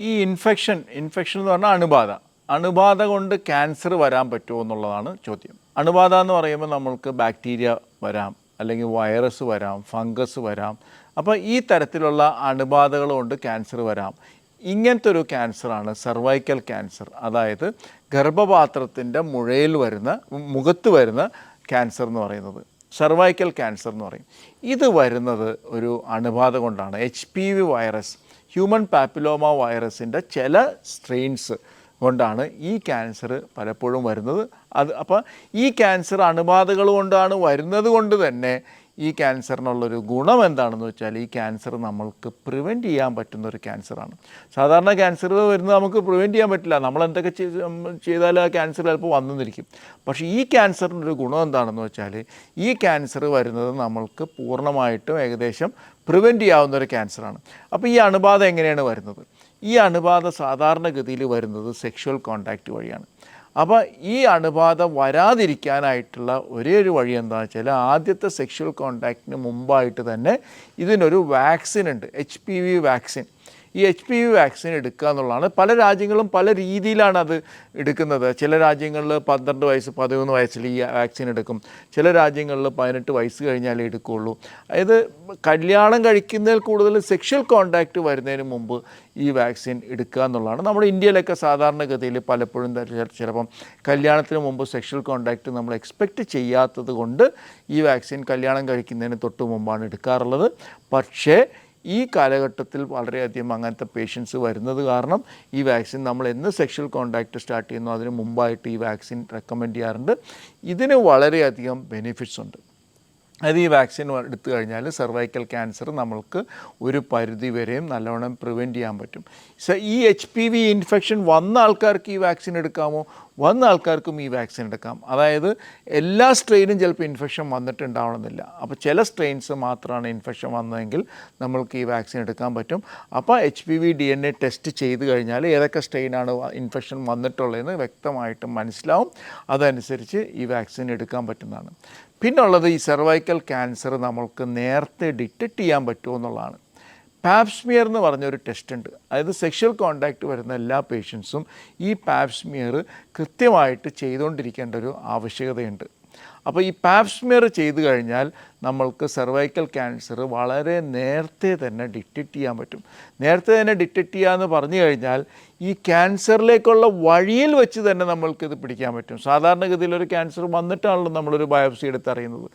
ഈ infection infection എന്ന് പറഞ്ഞാൽ അണുബാധ. അണുബാധ കൊണ്ട് ക്യാൻസർ വരാൻ പറ്റുമോ എന്നുള്ളതാണ് ചോദ്യം. അണുബാധ എന്ന് പറയുമ്പോൾ നമ്മൾക്ക് ബാക്ടീരിയ വരാം അല്ലെങ്കിൽ വൈറസ് വരാം ഫംഗസ് വരാം. അപ്പോൾ ഈ തരത്തിലുള്ള അണുബാധകൾ കൊണ്ട് ക്യാൻസർ വരാം. ഇങ്ങനത്തെ ഒരു ക്യാൻസറാണ് സർവൈക്കൽ ക്യാൻസർ അതായത് ഗർഭപാത്രത്തിന്റെ മുഴയിൽ വരുന്ന മുഖത്ത് വരുന്ന ക്യാൻസർ എന്ന് പറയുന്നത്. സർവൈക്കൽ ക്യാൻസർ എന്ന് പറയും. ഇത് വരുന്നത് ഒരു അണുബാധ കൊണ്ടാണ്. H P V virus human papilloma വൈറസിന്റെ ചില സ്ട്രെയിൻസ് കൊണ്ടാണ് ഈ ക്യാൻസർ പലപ്പോഴും വരുന്നത്. അത് അപ്പോൾ ഈ ക്യാൻസർ അണുബാധകൾ കൊണ്ടാണ് വരുന്നത് കൊണ്ട് തന്നെ ഈ ക്യാൻസറിനുള്ളൊരു ഗുണം എന്താണെന്ന് വെച്ചാൽ ഈ ക്യാൻസർ നമ്മൾക്ക് പ്രിവെന്റ് ചെയ്യാൻ പറ്റുന്ന ഒരു ക്യാൻസറാണ്. സാധാരണ ക്യാൻസർ വരുന്നത് നമുക്ക് പ്രിവെന്റ് ചെയ്യാൻ പറ്റില്ല. നമ്മൾ എന്തൊക്കെ ചെയ്താൽ ആ ക്യാൻസർ ചിലപ്പോൾ വന്നിരിക്കും പക്ഷേ ഈ ക്യാൻസറിന്റെ ഒരു ഗുണം എന്താണെന്ന് വെച്ചാൽ ഈ ക്യാൻസർ വരുന്നത് നമ്മൾക്ക് പൂർണമായിട്ടും ഏകദേശം പ്രിവെന്റ് ചെയ്യാവുന്ന ഒരു ക്യാൻസറാണ്. അപ്പോൾ ഈ അണുബാധ എങ്ങനെയാണ് വരുന്നത്? ഈ അണുബാധ സാധാരണഗതിയിൽ വരുന്നത് സെക്ഷുവൽ കോണ്ടാക്റ്റ് വഴിയാണ്. അപ്പോൾ ഈ അണുബാധ വരാതിരിക്കാനായിട്ടുള്ള ഒരേ ഒരു വഴി എന്താണെന്ന് വെച്ചാൽ ആദ്യത്തെ സെക്ഷൽ കോണ്ടാക്റ്റിന് മുമ്പായിട്ട് തന്നെ ഇതിനൊരു വാക്സിൻ ഉണ്ട് എച്ച് പി വി വാക്സിൻ ഈ എച്ച് പി വി വാക്സിൻ എടുക്കുക എന്നുള്ളതാണ്. പല രാജ്യങ്ങളും പല രീതിയിലാണ് അത് എടുക്കുന്നത്. ചില രാജ്യങ്ങളിൽ പന്ത്രണ്ട് വയസ്സ് പതിമൂന്ന് വയസ്സിൽ ഈ വാക്സിൻ എടുക്കും. ചില രാജ്യങ്ങളിൽ പതിനെട്ട് വയസ്സ് കഴിഞ്ഞാലേ എടുക്കുകയുള്ളൂ. അതായത് കല്യാണം കഴിക്കുന്നതിൽ കൂടുതൽ സെക്ഷൽ കോണ്ടാക്റ്റ് വരുന്നതിന് മുമ്പ് ഈ വാക്സിൻ എടുക്കുക എന്നുള്ളതാണ്. നമ്മുടെ ഇന്ത്യയിലൊക്കെ സാധാരണഗതിയിൽ പലപ്പോഴും ചിലപ്പം കല്യാണത്തിന് മുമ്പ് സെക്ഷൽ കോണ്ടാക്റ്റ് നമ്മൾ എക്സ്പെക്റ്റ് ചെയ്യാത്തത് കൊണ്ട് ഈ വാക്സിൻ കല്യാണം കഴിക്കുന്നതിന് തൊട്ട് മുമ്പാണ് എടുക്കാറുള്ളത്. പക്ഷേ ഈ കാലഘട്ടത്തിൽ വളരെയധികം അങ്ങനത്തെ പേഷ്യൻസ് വരുന്നത് കാരണം ഈ വാക്സിൻ നമ്മൾ എന്ന് സെക്ഷൽ കോണ്ടാക്ട് സ്റ്റാർട്ട് ചെയ്യുന്നു അതിന് മുമ്പായിട്ട് ഈ വാക്സിൻ റെക്കമെൻഡ് ചെയ്യാറുണ്ട്. ഇതിന് വളരെയധികം ബെനിഫിറ്റ്സ് ഉണ്ട്. അത് ഈ വാക്സിൻ എടുത്തു കഴിഞ്ഞാൽ സെർവൈക്കൽ ക്യാൻസർ നമ്മൾക്ക് ഒരു പരിധി വരെയും നല്ലവണ്ണം പ്രിവെന്റ് ചെയ്യാൻ പറ്റും. സ ഈ എച്ച് പി വി ഇൻഫെക്ഷൻ വന്ന ആൾക്കാർക്ക് ഈ വാക്സിൻ എടുക്കാമോ? വന്ന ആൾക്കാർക്കും ഈ വാക്സിൻ എടുക്കാം. അതായത് എല്ലാ സ്ട്രെയിനും ചിലപ്പോൾ ഇൻഫെക്ഷൻ വന്നിട്ടുണ്ടാവണമെന്നില്ല. അപ്പോൾ ചില സ്ട്രെയിൻസ് മാത്രമാണ് ഇൻഫെക്ഷൻ വന്നതെങ്കിൽ നമ്മൾക്ക് ഈ വാക്സിൻ എടുക്കാൻ പറ്റും. അപ്പോൾ H P V D N A test ചെയ്ത് കഴിഞ്ഞാൽ ഏതൊക്കെ സ്ട്രെയിനാണ് ഇൻഫെക്ഷൻ വന്നിട്ടുള്ളതെന്ന് വ്യക്തമായിട്ട് മനസ്സിലാവും. അതനുസരിച്ച് ഈ വാക്സിൻ എടുക്കാൻ പറ്റുന്നതാണ്. പിന്നുള്ളത് ഈ സെർവൈക്കൽ ക്യാൻസർ നമ്മൾക്ക് നേരത്തെ ഡിറ്റക്റ്റ് ചെയ്യാൻ പറ്റുമോ എന്നുള്ളതാണ്. പാപ്സ്മിയർ എന്ന് പറഞ്ഞൊരു ടെസ്റ്റ് ഉണ്ട്. അതായത് സെക്ഷൽ കോണ്ടാക്റ്റ് വരുന്ന എല്ലാ പേഷ്യൻസും ഈ പാപ്സ്മിയർ കൃത്യമായിട്ട് ചെയ്തുകൊണ്ടിരിക്കേണ്ട ഒരു ആവശ്യകതയുണ്ട്. അപ്പോൾ ഈ പാപ്സ്മിയർ ചെയ്തു കഴിഞ്ഞാൽ നമ്മൾക്ക് സെർവൈക്കൽ ക്യാൻസർ വളരെ നേരത്തെ തന്നെ ഡിറ്റക്റ്റ് ചെയ്യാൻ പറ്റും. നേരത്തെ തന്നെ ഡിറ്റക്റ്റ് ചെയ്യുക എന്ന് പറഞ്ഞു കഴിഞ്ഞാൽ ഈ ക്യാൻസറിലേക്കുള്ള വഴിയിൽ വെച്ച് തന്നെ നമ്മൾക്കിത് പിടിക്കാൻ പറ്റും. സാധാരണഗതിയിൽ ഒരു ക്യാൻസർ വന്നിട്ടാണല്ലോ നമ്മളൊരു ബയോപ്സി എടുത്തറിയുന്നത്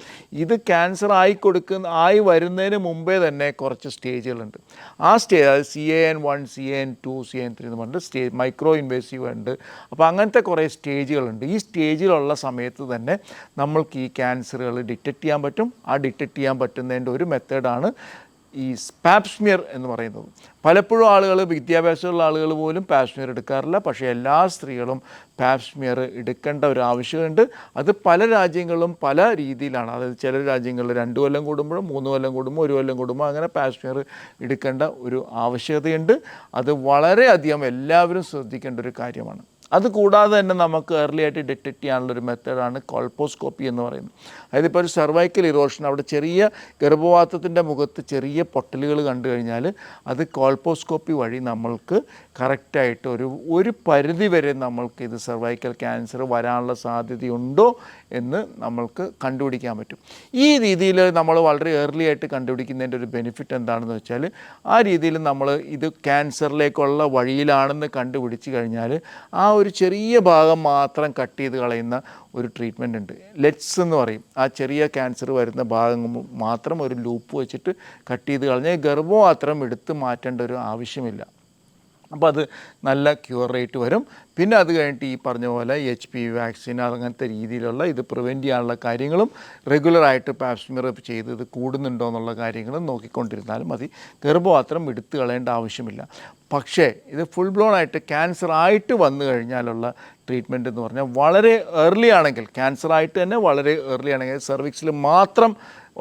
ഇത് ക്യാൻസർ ആയി കൊടുക്കുന്ന ആയി വരുന്നതിന് മുമ്പേ തന്നെ കുറച്ച് സ്റ്റേജുകളുണ്ട് ആ സ്റ്റേജ് അതായത് C A N one C N two C N three എന്ന് പറഞ്ഞിട്ട് സ്റ്റേജ് മൈക്രോ ഇൻവേസീവ് ഉണ്ട്. അപ്പോൾ അങ്ങനത്തെ കുറേ സ്റ്റേജുകളുണ്ട് ഈ സ്റ്റേജിലുള്ള സമയത്ത് തന്നെ നമ്മൾക്ക് ഈ ക്യാൻസറുകൾ ഡിറ്റക്റ്റ് ചെയ്യാൻ പറ്റും. ആ ഡിറ്റക്റ്റ് ചെയ്യാൻ പറ്റുന്നതിന്റെ ഒരു മെത്തേഡാണ് ഈ പാപ്സ്മിയർ എന്ന് പറയുന്നത്. പലപ്പോഴും ആളുകൾ വിദ്യാഭ്യാസമുള്ള ആളുകൾ പോലും പാപ്സ്മിയർ എടുക്കാറില്ല. പക്ഷേ എല്ലാ സ്ത്രീകളും പാപ്സ്മിയർ എടുക്കേണ്ട ഒരു ആവശ്യമുണ്ട്. അത് പല രാജ്യങ്ങളിലും പല രീതിയിലാണ്. അതായത് ചില രാജ്യങ്ങളിൽ രണ്ട് കൊല്ലം കൂടുമ്പോഴും മൂന്ന് കൊല്ലം കൂടുമ്പോൾ ഒരു കൊല്ലം കൂടുമ്പോൾ അങ്ങനെ പാപ്സ്മിയർ എടുക്കേണ്ട ഒരു ആവശ്യകതയുണ്ട് അത് വളരെയധികം എല്ലാവരും ശ്രദ്ധിക്കേണ്ട ഒരു കാര്യമാണ്. അത് കൂടാതെ തന്നെ നമുക്ക് ഏർലി ആയിട്ട് ഡിറ്റക്റ്റ് ചെയ്യാനുള്ള ഒരു മെത്തേഡാണ് കോൾപ്പോസ്കോപ്പി എന്ന് പറയുന്നത്. അതായത് ഇപ്പോൾ ഒരു സർവൈക്കൽ ഇറോഷൻ അവിടെ ചെറിയ ഗർഭപാത്രത്തിന്റെ മുഖത്ത് ചെറിയ പൊട്ടലുകൾ കണ്ടു കഴിഞ്ഞാൽ അത് കോൾപ്പോസ്കോപ്പി വഴി നമ്മൾക്ക് കറക്റ്റായിട്ട് ഒരു ഒരു പരിധി വരെ നമ്മൾക്ക് ഇത് സർവൈക്കൽ ക്യാൻസർ വരാനുള്ള സാധ്യതയുണ്ടോ എന്ന് നമ്മൾക്ക് കണ്ടുപിടിക്കാൻ പറ്റും. ഈ രീതിയിൽ നമ്മൾ വളരെ ഏർലി ആയിട്ട് കണ്ടുപിടിക്കുന്നതിന്റെ ഒരു ബെനിഫിറ്റ് എന്താണെന്ന് വെച്ചാൽ ആ രീതിയിൽ നമ്മൾ ഇത് ക്യാൻസറിലേക്കുള്ള വഴിയിലാണെന്ന് കണ്ടുപിടിച്ച് കഴിഞ്ഞാൽ ആ ഒരു ചെറിയ ഭാഗം മാത്രം കട്ട് ചെയ്ത് കളയുന്ന ഒരു ട്രീറ്റ്മെന്റ് ഉണ്ട്. ലെറ്റ്സ് എന്ന് പറയും. ആ ചെറിയ ക്യാൻസർ വരുന്ന ഭാഗം മാത്രം ഒരു ലൂപ്പ് വെച്ചിട്ട് കട്ട് ചെയ്ത് കളഞ്ഞാൽ ഗർഭപാത്രം എടുത്ത് മാറ്റേണ്ട ഒരു ആവശ്യമില്ല. അപ്പോൾ അത് നല്ല ക്യൂർ റേറ്റ് വരും. പിന്നെ അത് കഴിഞ്ഞിട്ട് ഈ പറഞ്ഞ പോലെ എച്ച് പി വാക്സിൻ അങ്ങനത്തെ രീതിയിലുള്ള ഇത് പ്രിവെന്റ് ചെയ്യാനുള്ള കാര്യങ്ങളും റെഗുലറായിട്ട് പാപ്സ്മിയർ ചെയ്ത് ഇത് കൂടുന്നുണ്ടോ എന്നുള്ള കാര്യങ്ങളും നോക്കിക്കൊണ്ടിരുന്നാലും മതി. ഗർഭപാത്രം എടുത്തു കളയേണ്ട ആവശ്യമില്ല. പക്ഷേ ഇത് ഫുൾ ബ്ലോൺ ആയിട്ട് ക്യാൻസർ ആയിട്ട് വന്നു കഴിഞ്ഞാലുള്ള ട്രീറ്റ്മെന്റ് എന്ന് പറഞ്ഞാൽ വളരെ ഏർലി ആണെങ്കിൽ ക്യാൻസർ ആയിട്ട് തന്നെ വളരെ ഏർലി ആണെങ്കിൽ സെർവിക്സിൽ മാത്രം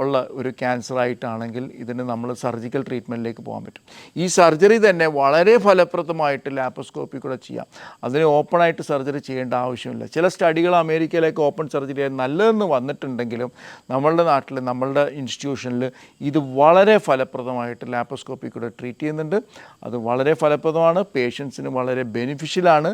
ഉള്ള ഒരു ക്യാൻസർ ആയിട്ടാണെങ്കിൽ ഇതിന് നമ്മൾ സർജിക്കൽ ട്രീറ്റ്മെന്റിലേക്ക് പോകാൻ പറ്റും. ഈ സർജറി തന്നെ വളരെ ഫലപ്രദമായിട്ട് ലാപ്പോസ്കോപ്പി കൂടെ ചെയ്യാം. അതിന് ഓപ്പണായിട്ട് സർജറി ചെയ്യേണ്ട ആവശ്യമില്ല. ചില സ്റ്റഡികൾ അമേരിക്കയിലേക്ക് ഓപ്പൺ സർജറി നല്ലതെന്ന് വന്നിട്ടുണ്ടെങ്കിലും നമ്മളുടെ നാട്ടിൽ നമ്മളുടെ ഇൻസ്റ്റിറ്റ്യൂഷനിൽ ഇത് വളരെ ഫലപ്രദമായിട്ട് ലാപ്പോസ്കോപ്പി കൂടെ ട്രീറ്റ് ചെയ്യുന്നുണ്ട്. അത് വളരെ ഫലപ്രദമാണ്. പേഷ്യൻസിന് വളരെ ബെനിഫിഷ്യലാണ്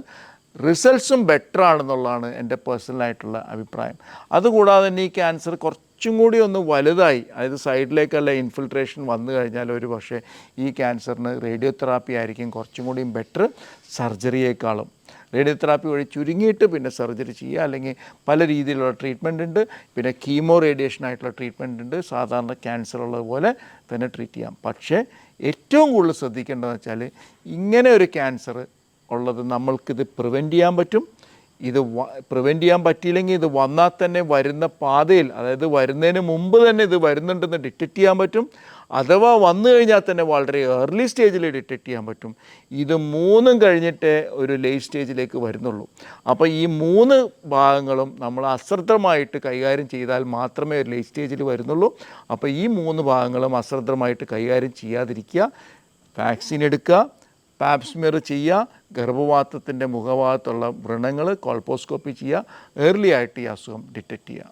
റിസൾട്ട്സും ബെറ്റർ ആണെന്നുള്ളതാണ് എന്റെ പേഴ്സണലായിട്ടുള്ള അഭിപ്രായം. അതുകൂടാതെ തന്നെ ഈ ക്യാൻസർ കുറച്ചും കൂടി ഒന്ന് വലുതായി അതായത് സൈഡിലേക്കല്ല ഇൻഫിൽട്രേഷൻ വന്നു കഴിഞ്ഞാൽ ഒരു പക്ഷേ ഈ ക്യാൻസറിന് റേഡിയോ തെറാപ്പി ആയിരിക്കും കുറച്ചും കൂടിയും ബെറ്റർ സർജറിയേക്കാളും. റേഡിയോ തെറാപ്പി വഴി ചുരുങ്ങിയിട്ട് പിന്നെ സർജറി ചെയ്യുക അല്ലെങ്കിൽ പല രീതിയിലുള്ള ട്രീറ്റ്മെന്റ് ഉണ്ട്. പിന്നെ കീമോ റേഡിയേഷൻ ആയിട്ടുള്ള ട്രീറ്റ്മെന്റ് ഉണ്ട്. സാധാരണ ക്യാൻസർ ഉള്ളതുപോലെ തന്നെ ട്രീറ്റ് ചെയ്യാം. പക്ഷേ ഏറ്റവും കൂടുതൽ ശ്രദ്ധിക്കേണ്ടതെന്ന് വെച്ചാൽ ഇങ്ങനെ ഒരു ക്യാൻസർ ഉള്ളത് നമ്മൾക്കിത് പ്രിവെന്റ് ചെയ്യാൻ പറ്റും. ഇത് പ്രിവെന്റ് ചെയ്യാൻ പറ്റിയില്ലെങ്കിൽ ഇത് വന്നാൽ തന്നെ വരുന്ന പാതയിൽ അതായത് വരുന്നതിന് മുമ്പ് തന്നെ ഇത് വരുന്നുണ്ടെന്ന് ഡിറ്റക്റ്റ് ചെയ്യാൻ പറ്റും. അഥവാ വന്നു കഴിഞ്ഞാൽ തന്നെ വളരെ ഏർലി സ്റ്റേജിൽ ഡിറ്റക്റ്റ് ചെയ്യാൻ പറ്റും. ഇത് മൂന്നും കഴിഞ്ഞിട്ടേ ഒരു ലേറ്റ് സ്റ്റേജിലേക്ക് വരുന്നുള്ളൂ. അപ്പോൾ ഈ മൂന്ന് ഭാഗങ്ങളും നമ്മൾ അശ്രദ്ധമായിട്ട് കൈകാര്യം ചെയ്താൽ മാത്രമേ ഒരു ലേറ്റ് സ്റ്റേജിൽ വരുന്നുള്ളൂ. അപ്പോൾ ഈ മൂന്ന് ഭാഗങ്ങളും അശ്രദ്ധമായിട്ട് കൈകാര്യം ചെയ്യാതിരിക്കുക. വാക്സിൻ എടുക്കുക. പാപ്സ്മിയർ ചെയ്യുക ഗർഭപാത്രത്തിന്റെ മുഖഭാഗത്തുള്ള വ്രണങ്ങൾ കോൾപ്പോസ്കോപ്പി ചെയ്യുക ഏർലി ആയിട്ട് ഈ അസുഖം ഡിറ്റക്റ്റ് ചെയ്യുക.